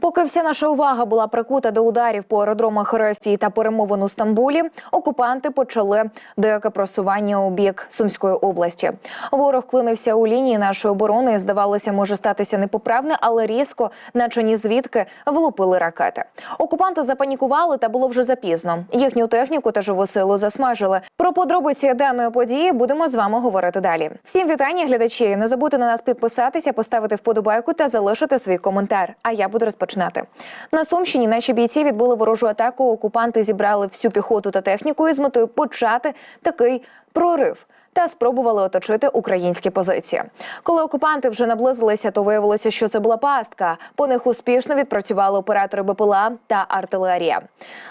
Поки вся наша увага була прикута до ударів по аеродромах РФ та перемовин у Стамбулі, окупанти почали деяке просування у бік Сумської області. Ворог клинився у лінії нашої оборони. і, Здавалося, може статися непоправне, але різко, наче ні звідки, влупили ракети. Окупанти запанікували, та було вже запізно. Їхню техніку та живу силу засмажили. Про подробиці даної події будемо з вами говорити далі. Всім вітання, глядачі. Не забудьте на нас підписатися, поставити вподобайку та залишити свій коментар. А я буду розпочинати. На Сумщині наші бійці відбули ворожу атаку. Окупанти зібрали всю піхоту та техніку із метою почати такий прорив. Та спробували оточити українські позиції. Коли окупанти вже наблизилися, то виявилося, що це була пастка. По них успішно відпрацювали оператори БПЛА та артилерія.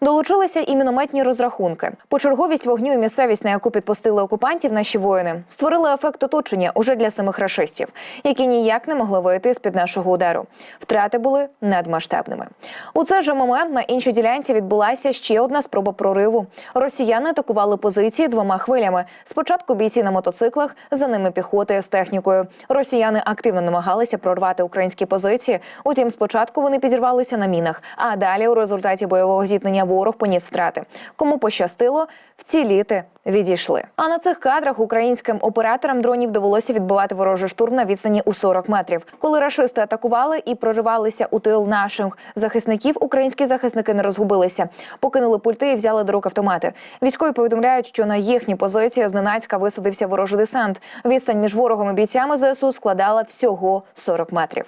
Долучилися і мінометні розрахунки. Почерговість вогню і місцевість, на яку підпустили окупантів, наші воїни створили ефект оточення уже для самих рашистів, які ніяк не могли вийти з під нашого удару. Втрати були надмасштабними. У цей же момент на іншій ділянці відбулася ще одна спроба прориву. Росіяни атакували позиції двома хвилями. Спочатку бійці на мотоциклах, за ними піхоти з технікою. Росіяни активно намагалися прорвати українські позиції. Утім, спочатку вони підірвалися на мінах, а далі у результаті бойового зіткнення ворог поніс втрати. Кому пощастило, вціліти відійшли. А на цих кадрах українським операторам дронів довелося відбивати ворожий штурм на відстані у 40 метрів. Коли рашисти атакували і проривалися у тил наших захисників, українські захисники не розгубилися, покинули пульти і взяли до рук автомати. Військові повідомляють, що на їхні позиції зненацька висадився ворожий десант. Відстань між ворогом і бійцями ЗСУ складала всього 40 метрів.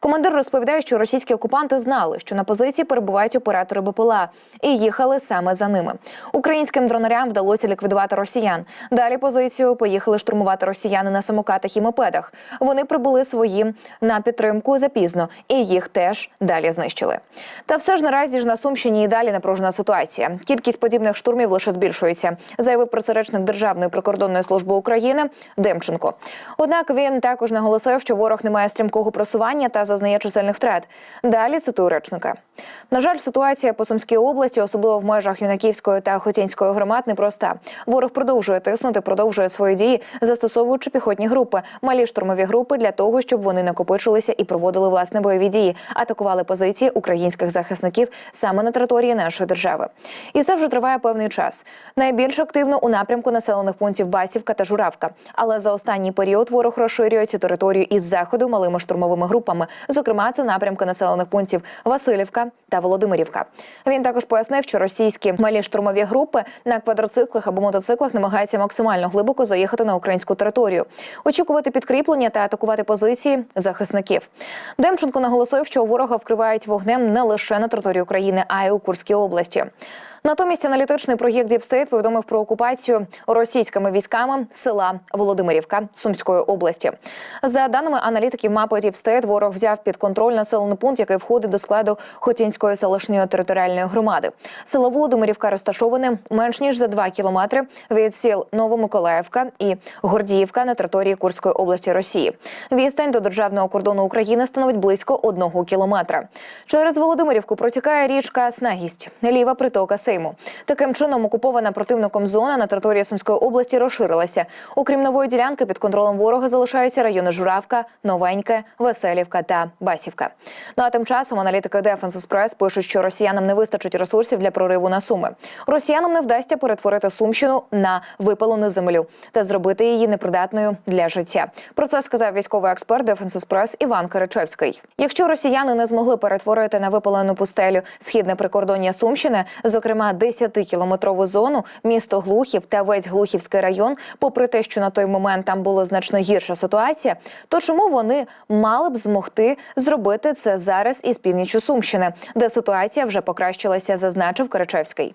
Командир розповідає, що російські окупанти знали, що на позиції перебувають оператори БПЛА, і їхали саме за ними. Українським дронарям вдалося ліквідувати росіян. Далі позицію поїхали штурмувати росіяни на самокатах і мопедах. Вони прибули свої на підтримку запізно, і їх теж далі знищили. Та все ж наразі ж на Сумщині і далі напружена ситуація. Кількість подібних штурмів лише збільшується, заявив працеречник Державної прикордонної служби України Демченко. Однак він також наголосив, що ворог не має стрімкого просування та зазнає чисельних втрат. Далі цитую речника. На жаль, ситуація по Сумській області, особливо в межах Юнаківської та Хотінської громад, непроста. Ворог продовжує тиснути, продовжує свої дії, застосовуючи піхотні групи, малі штурмові групи для того, щоб вони накопичилися і проводили власне бойові дії, атакували позиції українських захисників саме на території нашої держави. І це вже триває певний час. Найбільш активно у напрямку населених пунктів Басівка та Журавка. Але за останній період ворог розширює цю територію із заходу малими штурмовими групами. Зокрема, це напрямки населених пунктів Васильівка та Володимирівка. Він також пояснив, що російські малі штурмові групи на квадроциклах або мотоциклах намагаються максимально глибоко заїхати на українську територію, очікувати підкріплення та атакувати позиції захисників. Демченко наголосив, що ворога вкривають вогнем не лише на території України, а й у Курській області. Натомість аналітичний проєкт Діпстейт повідомив про окупацію російськими військами села Володимирівка Сумської області. За даними аналітиків мапи Діпстейт, ворог взяв під контроль населений пункт, який входить до складу Хотінської селищної територіальної громади. Село Володимирівка розташоване менш ніж за 2 кілометри від сіл Новомиколаївка і Гордіївка на території Курської області Росії. Відстань до державного кордону України становить близько одного кілометра. Через Володимирівку протікає річка Снагість, ліва притока Сейму. Таким чином окупована противником зона на території Сумської області розширилася. Окрім нової ділянки, під контролем ворога залишаються райони Журавка, Новеньке, Веселівка та Басівка. Ну а тим часом аналітики Defense Express пишуть, що росіянам не вистачить ресурсів для прориву на суми. Росіянам не вдасться перетворити Сумщину на випалену землю та зробити її непридатною для життя. Про це сказав військовий експерт Defense Express Іван Киричевський. Якщо росіяни не змогли перетворити на випалену пустелю східне прикордоння Сумщини, зокрема 10-кілометрову зону, місто Глухів та весь Глухівський район, попри те, що на той момент там була значно гірша ситуація, то чому вони мали б змогти зробити це зараз із північю Сумщини, де ситуація вже покращилася, зазначив Киричевський.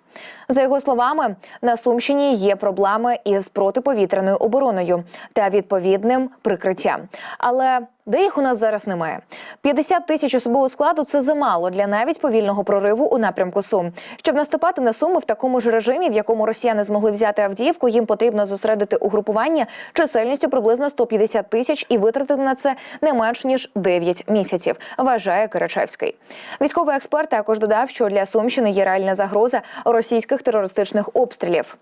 За його словами, на Сумщині є проблеми із протиповітряною обороною та відповідним прикриттям. Але де їх у нас зараз немає. 50 тисяч особового складу це замало для навіть повільного прориву у напрямку Сум. Щоб наступати на суми в такому ж режимі, в якому росіяни змогли взяти Авдіївку, їм потрібно зосередити угрупування чисельністю приблизно 150 тисяч і витратити на це не менш ніж 9 місяців. Вважає Киричевський. Військовий експерт також додав, що для Сумщини є реальна загроза російських терористичних обстрілів.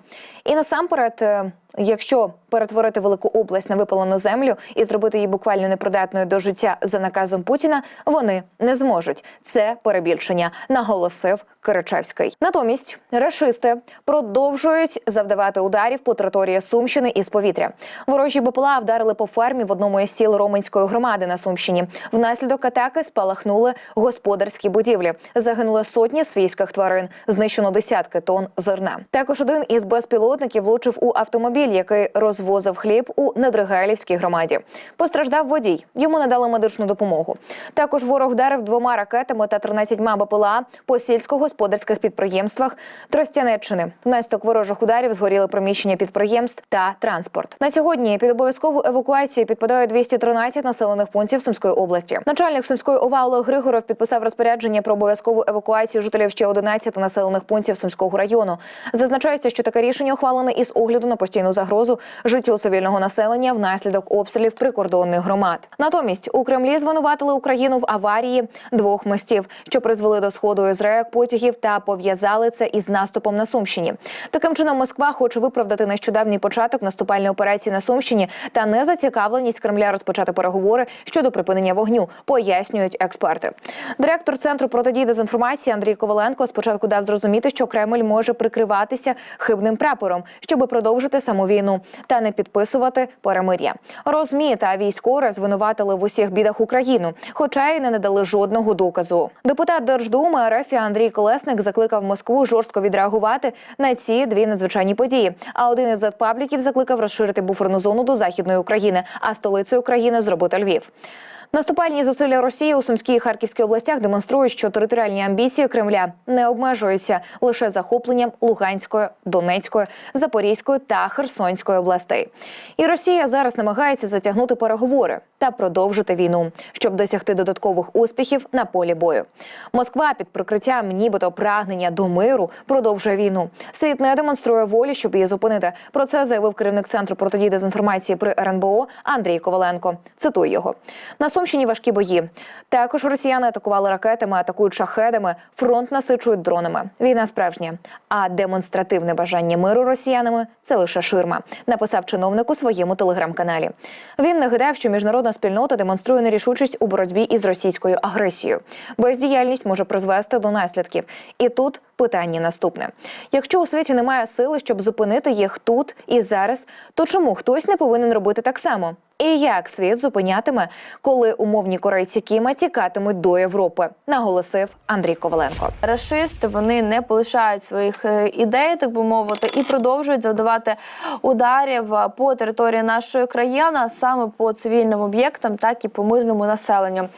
І насамперед. Якщо перетворити велику область на випалену землю і зробити її буквально непридатною до життя за наказом Путіна, вони не зможуть. Це перебільшення, наголосив Киричевський. Натомість рашисти продовжують завдавати ударів по території Сумщини із повітря. Ворожі БПЛА вдарили по фермі в одному із сіл Роменської громади на Сумщині. Внаслідок атаки спалахнули господарські будівлі. Загинули сотні свійських тварин, знищено десятки тонн зерна. Також один із безпілотників влучив у автомобіль, який розвозив хліб у Недригайлівській громаді. Постраждав водій. Йому надали медичну допомогу. Також ворог вдарив двома ракетами та 13 БПЛА по сільськогосподарських підприємствах Тростянеччини. Внаслідок ворожих ударів згоріли приміщення підприємств та транспорт. На сьогодні під обов'язкову евакуацію підпадає 213 населених пунктів Сумської області. Начальник Сумської ОВА Олег Григоров підписав розпорядження про обов'язкову евакуацію жителів ще 11 населених пунктів Сумського району. Зазначається, що таке рішення ухвалене із огляду на постійну загрозу життю цивільного населення внаслідок обстрілів прикордонних громад. Натомість у Кремлі звинуватили Україну в аварії двох мостів, що призвели до сходу із рейок потягів та пов'язали це із наступом на Сумщині. Таким чином, Москва хоче виправдати нещодавній початок наступальної операції на Сумщині та незацікавленість Кремля розпочати переговори щодо припинення вогню, пояснюють експерти. Директор центру протидії дезінформації Андрій Коваленко спочатку дав зрозуміти, що Кремль може прикриватися хибним прапором, щоби продовжити саму війну та не підписувати перемир'я. Розмі та військові звинуватили в усіх бідах Україну, хоча й не надали жодного доказу. Депутат Держдуми РФ Андрій Колесник закликав Москву жорстко відреагувати на ці дві надзвичайні події. А один із задпабліків закликав розширити буферну зону до західної України, а столицею України зробити Львів. Наступальні зусилля Росії у Сумській і Харківській областях демонструють, що територіальні амбіції Кремля не обмежуються лише захопленням Луганської, Донецької, Запорізької та Херсонської областей. І Росія зараз намагається затягнути переговори та продовжити війну, щоб досягти додаткових успіхів на полі бою. Москва під прикриттям, нібито прагнення до миру, продовжує війну. Світ не демонструє волі, щоб її зупинити. Про це заявив керівник центру протидії дезінформації при РНБО Андрій Коваленко. Цитую його на Сумщині важкі бої. Також росіяни атакували ракетами, атакують шахедами, фронт насичують дронами. Війна справжня. А демонстративне бажання миру росіянами це лише ширма. Написав чиновник у своєму телеграм-каналі. Він нагадав, що міжнародна спільнота демонструє нерішучість у боротьбі із російською агресією. Бездіяльність може призвести до наслідків. І тут питання наступне: якщо у світі немає сили, щоб зупинити їх тут і зараз, то чому хтось не повинен робити так само? І як світ зупинятиме, коли умовні корейці Кіма тікатимуть до Європи, наголосив Андрій Коваленко. Рашисти вони не полишають своїх е, ідей, так би мовити, і продовжують завдавати ударів е, по території нашої країни, саме по цивільним об'єктам, так і по мирному населенню.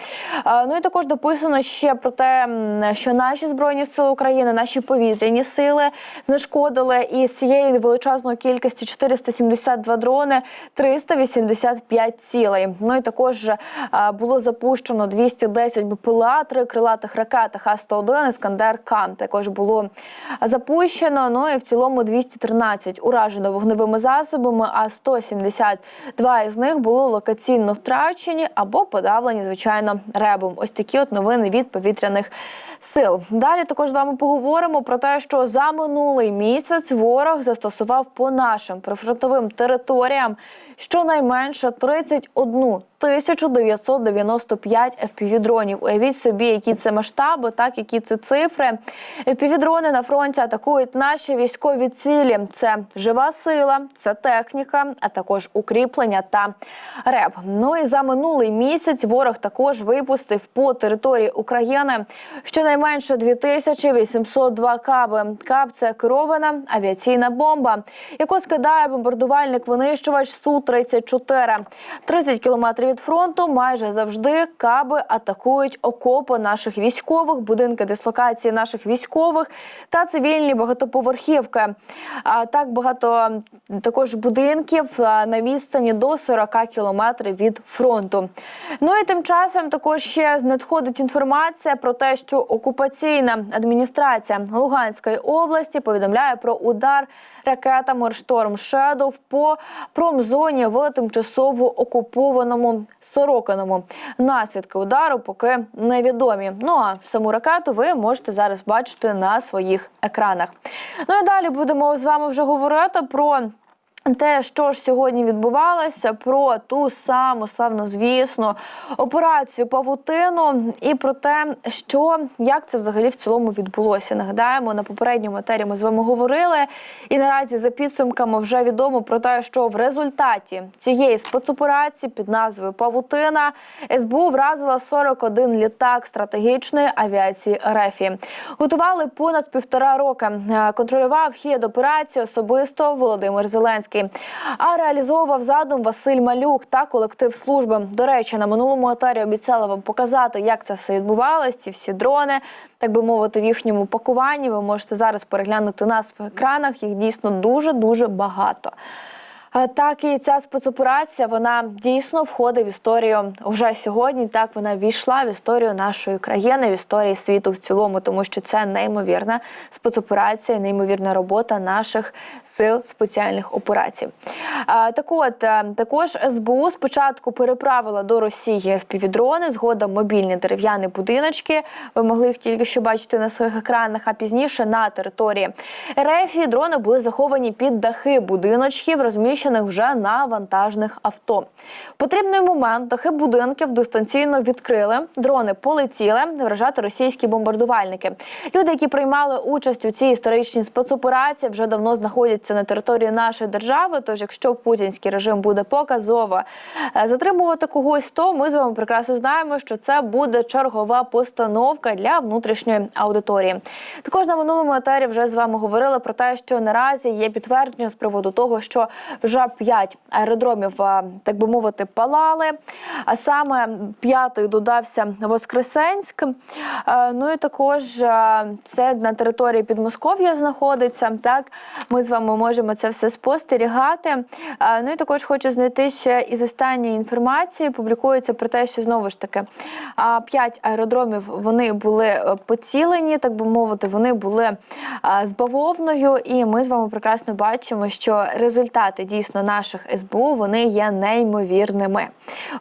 Е, Ну і також дописано ще про те, що наші збройні сили України, наші повітряні сили знешкодили із цієї величезної кількості 472 дрони, 385 цілей. Ну і також було запущено 210 БПЛА, три крилатих ракети Х-101, Іскандер К. Також було запущено. Ну і в цілому 213 уражено вогневими засобами, а 172 із них було локаційно втрачені або подавлені, звичайно, ребом. Ось такі от новини від повітряних сил. Далі також з вами поговоримо про те, що за минулий місяць ворог застосував по нашим прифронтовим територіям щонайменше 31 тисячу 995 FPV-дронів. Уявіть собі, які це масштаби, так які це цифри. FPV-дрони на фронті атакують наші військові цілі. Це жива сила, це техніка, а також укріплення та РЕБ. Ну і за минулий місяць ворог також випустив по території України щонайменше 2802 каби. Каб це керована авіаційна бомба, яку скидає бомбардувальник-винищувач Су-34. 30 кілометрів від фронту майже завжди каби атакують окопи наших військових, будинки дислокації наших військових та цивільні багатоповерхівки. А так багато також будинків на відстані до 40 кілометрів від фронту. Ну і тим часом також ще надходить інформація про те, що окупаційна адміністрація Луганської області повідомляє про удар ракетами Шторм Шедов по промзоні в тимчасово окупованому Сорокиному. Наслідки удару поки невідомі. Ну а саму ракету ви можете зараз бачити на своїх екранах. Ну і далі будемо з вами вже говорити про. Те, що ж сьогодні відбувалося, про ту саму славнозвісну операцію Павутину і про те, що як це взагалі в цілому відбулося. Нагадаємо, на попередньому етері ми з вами говорили, і наразі за підсумками вже відомо про те, що в результаті цієї спецоперації під назвою Павутина СБУ вразила 41 літак стратегічної авіації РФ. Готували понад півтора роки. Е, Контролював хід операції особисто Володимир Зеленський. А реалізовував задум Василь Малюк та колектив служби. До речі, на минулому етарі обіцяла вам показати, як це все відбувалось. Ці всі дрони, так би мовити, в їхньому пакуванні. Ви можете зараз переглянути нас в екранах. Їх дійсно дуже дуже багато. Е, Так і ця спецоперація вона дійсно входить в історію вже сьогодні. Так вона війшла в історію нашої країни, в історії світу в цілому, тому що це неймовірна спецоперація, неймовірна робота наших сил спеціальних операцій. Е, Так от е, також СБУ спочатку переправила до Росії впівдрони, згодом мобільні дерев'яні будиночки. Ви могли їх тільки що бачити на своїх екранах. А пізніше на території РФ дрони були заховані під дахи будиночків, розміщених вже на вантажних авто. Потрібний момент дахи будинків дистанційно відкрили. Дрони полетіли вражати російські бомбардувальники. Люди, які приймали участь у цій історичній спецоперації, вже давно знаходяться на території нашої держави. Тож, якщо путінський режим буде показово е, затримувати когось, то ми з вами прекрасно знаємо, що це буде чергова постановка для внутрішньої аудиторії. Також на минулому етері вже з вами говорили про те, що наразі є підтвердження з приводу того, що вже п'ять аеродромів, е, так би мовити, палали. А саме п'ятий додався Воскресенськ. Е, Ну і також е, це на території Підмосков'я знаходиться. Так ми з вами можемо це все спостерігати. Ну і також хочу знайти ще із останньої інформації. Публікується про те, що знову ж таки п'ять аеродромів вони були поцілені, так би мовити, вони були з бавовною. І ми з вами прекрасно бачимо, що результати дійсно наших СБУ вони є неймовірними.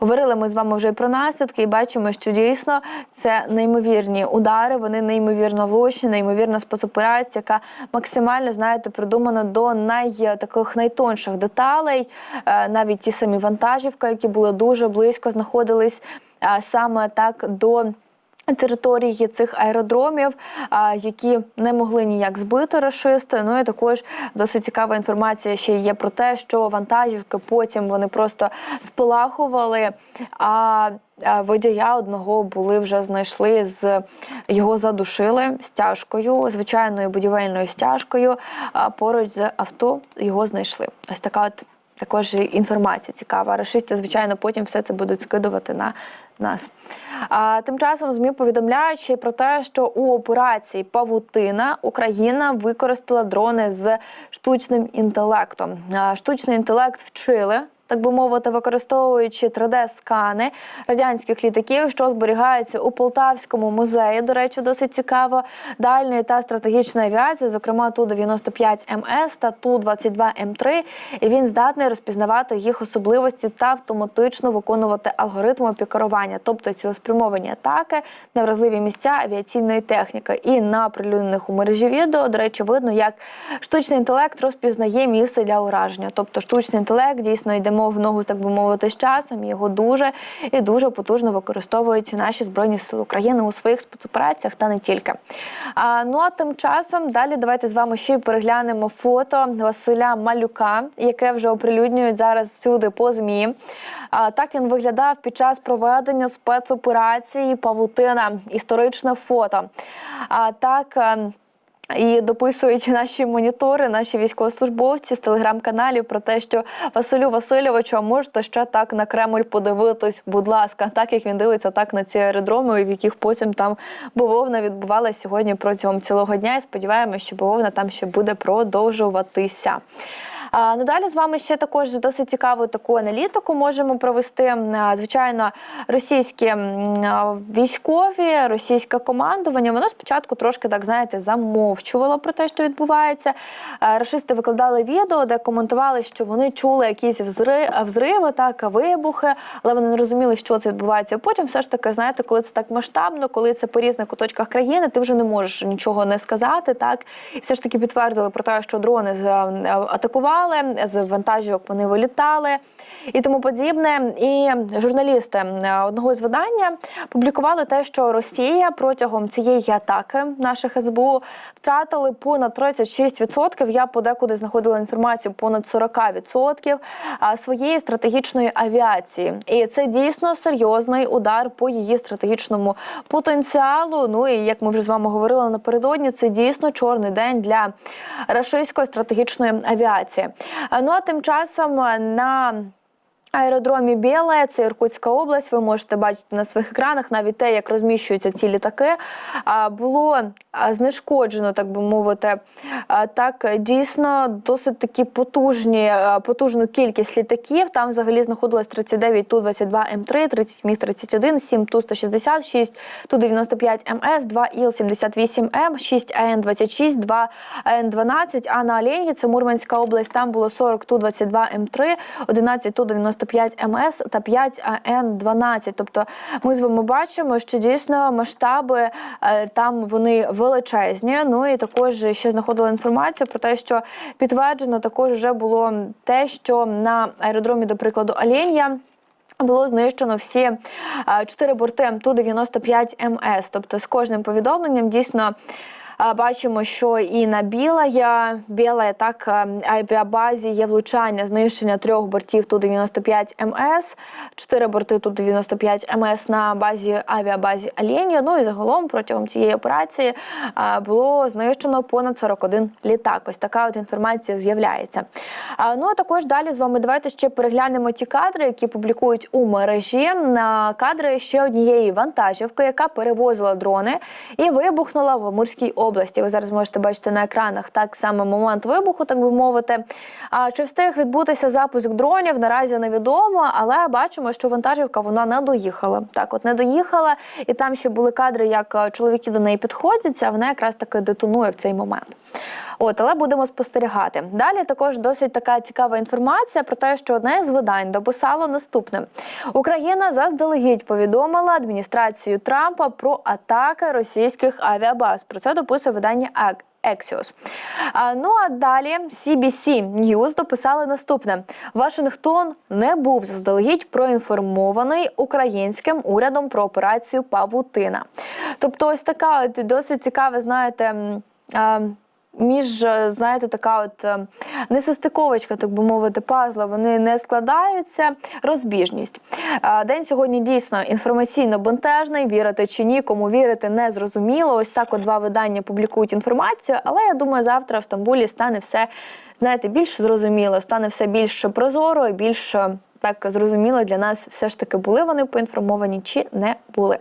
Говорили ми з вами вже про наслідки, і бачимо, що дійсно це неймовірні удари, вони неймовірно влучні, неймовірна спецоперація, яка максимально знаєте придумана до най таких найтонших деталей. Е, Навіть ті самі вантажівки, які були дуже близько, знаходились е, саме так до. Території цих аеродромів, які не могли ніяк збити рашисти. Ну і також досить цікава інформація ще є про те, що вантажівки потім вони просто спалахували. А водія одного були вже знайшли з його задушили стяжкою, звичайною будівельною стяжкою. А поруч з авто його знайшли. Ось така от також інформація цікава. Рашисти, звичайно, потім все це будуть скидувати на нас. А тим часом ЗМІ повідомляють ще про те, що у операції Павутина Україна використала дрони з штучним інтелектом. Штучний інтелект вчили. Так би мовити, використовуючи 3D-скани радянських літаків, що зберігаються у Полтавському музеї. До речі, досить цікаво дальньої та стратегічної авіації, зокрема ту 95 МС та ту 22 М3. І він здатний розпізнавати їх особливості та автоматично виконувати алгоритми пікерування, тобто цілеспрямовані атаки на вразливі місця авіаційної техніки. І на прилюднених у мережі відео, до речі, видно, як штучний інтелект розпізнає місце для ураження. Тобто, штучний інтелект дійсно йдемо в ногу, так би мовити, з часом. Його дуже і дуже потужно використовують наші збройні сили України у своїх спецопераціях та не тільки. А, ну а тим часом далі давайте з вами ще й переглянемо фото Василя Малюка, яке вже оприлюднюють зараз всюди по змі. А, так він виглядав під час проведення спецоперації Павутина. Історичне фото. А так. І дописують наші монітори, наші військовослужбовці з телеграм-каналів про те, що Василю Васильовичу, а можете ще так на Кремль подивитись, будь ласка, так як він дивиться так на ці аеродроми, в яких потім там бавовна відбувалася сьогодні протягом цілого дня. І сподіваємося, що бавовна там ще буде продовжуватися. Ну далі з вами ще також досить цікаву таку аналітику можемо провести. Звичайно, російські військові, російське командування, воно спочатку трошки так знаєте замовчувало про те, що відбувається. Рашисти викладали відео, де коментували, що вони чули якісь взри- взриви, так вибухи, але вони не розуміли, що це відбувається. Потім все ж таки, знаєте, коли це так масштабно, коли це по різних куточках країни, ти вже не можеш нічого не сказати. Так і все ж таки підтвердили про те, що дрони атакували. Працювали, з вантажівок вони вилітали і тому подібне. І журналісти е, одного з видання публікували те, що Росія протягом цієї атаки наших СБУ втратили понад 36%. Я подекуди знаходила інформацію понад 40% своєї стратегічної авіації, і це дійсно серйозний удар по її стратегічному потенціалу. Ну і як ми вже з вами говорили напередодні, це дійсно чорний день для рашистської стратегічної авіації. А, Ну а тим часом е, на Аеродромі Біле, це Іркутська область. Ви можете бачити на своїх екранах навіть те, як розміщуються ці літаки. Було знешкоджено, так би мовити, так дійсно досить такі потужні, потужну кількість літаків. Там взагалі знаходилось 39 Ту-22 М3, 30 Міг-31, 7 Ту-160, 6 Ту-95 МС, 2 Іл-78М, 6 АН-26, 2 АН-12. А на Оленгі, це Мурманська область, там було 40 Ту-22 М3, 11 Ту-95 МС та 5 АН-12. Тобто ми з вами бачимо, що дійсно масштаби е, там вони величезні. Ну і також ще знаходила інформацію про те, що підтверджено також вже було те, що на аеродромі, до прикладу, Оленя. Було знищено всі е, чотири борти Ту-95 МС. Тобто з кожним повідомленням дійсно бачимо, що і на Білая, Білая так авіабазі є влучання знищення трьох бортів Ту-95 МС, чотири борти Ту-95 МС на базі авіабазі Оленя. Ну і загалом протягом цієї операції було знищено понад 41 літак. Ось така от інформація з'являється. Ну а також далі з вами давайте ще переглянемо ті кадри, які публікують у мережі. На кадри ще однієї вантажівки, яка перевозила дрони і вибухнула в Амурській області. Ви зараз можете бачити на екранах так саме момент вибуху, так би мовити. А чи встиг відбутися запуск дронів? Наразі невідомо, але бачимо, що вантажівка вона не доїхала. Так, от не доїхала, і там ще були кадри, як е, чоловіки до неї підходять, а вона якраз таки детонує в цей момент. От, але будемо спостерігати. Далі також досить така цікава інформація про те, що одне з видань дописало наступне: Україна заздалегідь повідомила адміністрацію Трампа про атаки російських авіабаз. Про це дописує видання АК. Ексіос. Ну а далі CBC News дописали наступне: Вашингтон не був заздалегідь проінформований українським урядом про операцію Павутина. Тобто, ось така от досить цікава, знаєте. Між, е, знаєте, така от е, несостиковочка, так би мовити, пазла, вони не складаються. Розбіжність. Е, День сьогодні дійсно інформаційно бентежний. Вірити чи ні, кому вірити не зрозуміло. Ось так от два видання публікують інформацію, але я думаю, завтра в Стамбулі стане все, знаєте, більш зрозуміло, стане все більш прозоро, більш так зрозуміло для нас все ж таки були вони поінформовані чи не були.